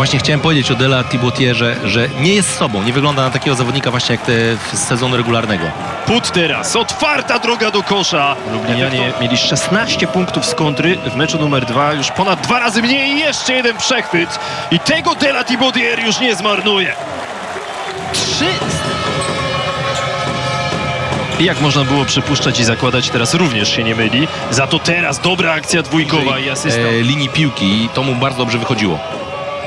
Właśnie chciałem powiedzieć o Dela Thibotierze, że nie jest sobą, nie wygląda na takiego zawodnika właśnie jak te z sezonu regularnego. Put teraz, otwarta droga do kosza. Lublinianie mieli 16 punktów z kontry w meczu numer dwa, już ponad dwa razy mniej i jeszcze jeden przechwyt. I tego Dela Thibaudier już nie zmarnuje. Trzy... I jak można było przypuszczać i zakładać, teraz również się nie myli. Za to teraz dobra akcja dwójkowa i asysta. E, linii piłki i to mu bardzo dobrze wychodziło.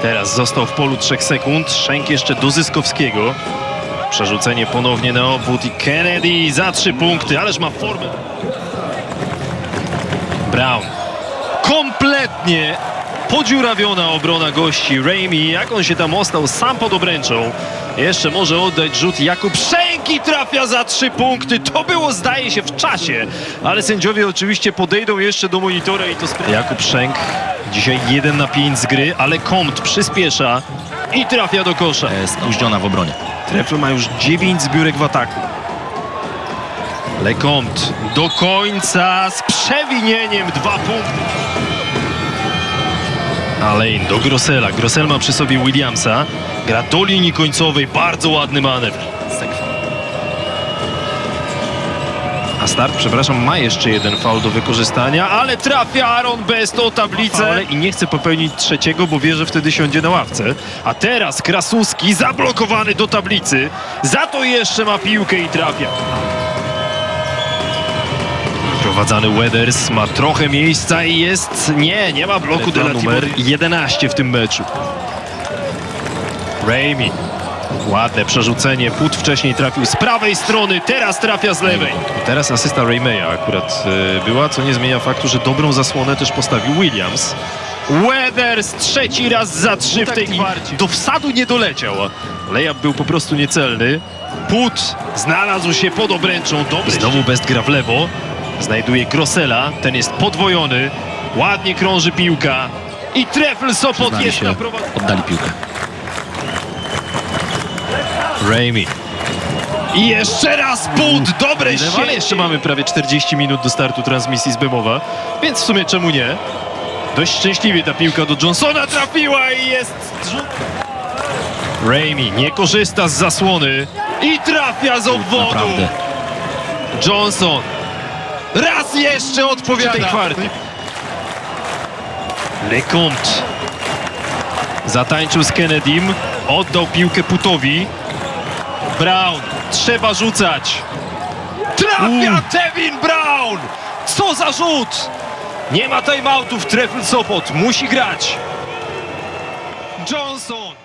Teraz został w polu 3 sekund. Szęk jeszcze do Zyskowskiego. Przerzucenie ponownie na obwód i Kennedy za 3 punkty, ależ ma formę. Brown. Kompletnie podziurawiona obrona gości. Raimi, jak on się tam ostał sam pod obręczą. Jeszcze może oddać rzut. Jakub Szęki trafia za 3 punkty. To było zdaje się w czasie, ale sędziowie oczywiście podejdą jeszcze do monitora i to sprawdzą. Jakub Szęk dzisiaj 1 na 5 z gry, ale Komt przyspiesza i trafia do kosza. E, spóźniona w obronie. Trefl ma już 9 zbiórek w ataku. Lecomte do końca z przewinieniem dwa punkty. Alain do Grossela. Grossel ma przy sobie Williamsa. Gra do linii końcowej. Bardzo ładny manewr. A start, przepraszam, ma jeszcze jeden faul do wykorzystania, ale trafia Aaron Best o tablicę i nie chce popełnić trzeciego, bo wie, że wtedy siądzie na ławce. A teraz Krasuski zablokowany do tablicy. Za to jeszcze ma piłkę i trafia. Prowadzany Weathers ma trochę miejsca i jest... Nie, nie ma bloku dla numer 11 w tym meczu. Raimi. Ładne przerzucenie. Put wcześniej trafił z prawej strony, teraz trafia z lewej. Teraz asysta Raymeya akurat e, była, co nie zmienia faktu, że dobrą zasłonę też postawił Williams. Weathers trzeci raz za trzy w tej kwarcie. Do wsadu nie doleciał. Layup był po prostu niecelny. Put znalazł się pod obręczą. Dobry. Znowu Best gra w lewo. Znajduje Grossela. Ten jest podwojony. Ładnie krąży piłka. I Trefl Sopot jest na prowadzeniu. oddali piłkę. Raimi. I jeszcze raz but, dobre Ale Ale jeszcze mamy prawie 40 minut do startu transmisji z Bemowa, więc w sumie czemu nie? Dość szczęśliwie ta piłka do Johnsona trafiła i jest. Raimi nie korzysta z zasłony i trafia z obwodu. Naprawdę. Johnson raz jeszcze odpowiada. tej kwarty. Lecomte zatańczył z Kennedym, oddał piłkę Putowi. Brown, trzeba rzucać. Trafia Devin Brown! Co za rzut! Nie ma timeoutów, Trefl Sopot musi grać. Johnson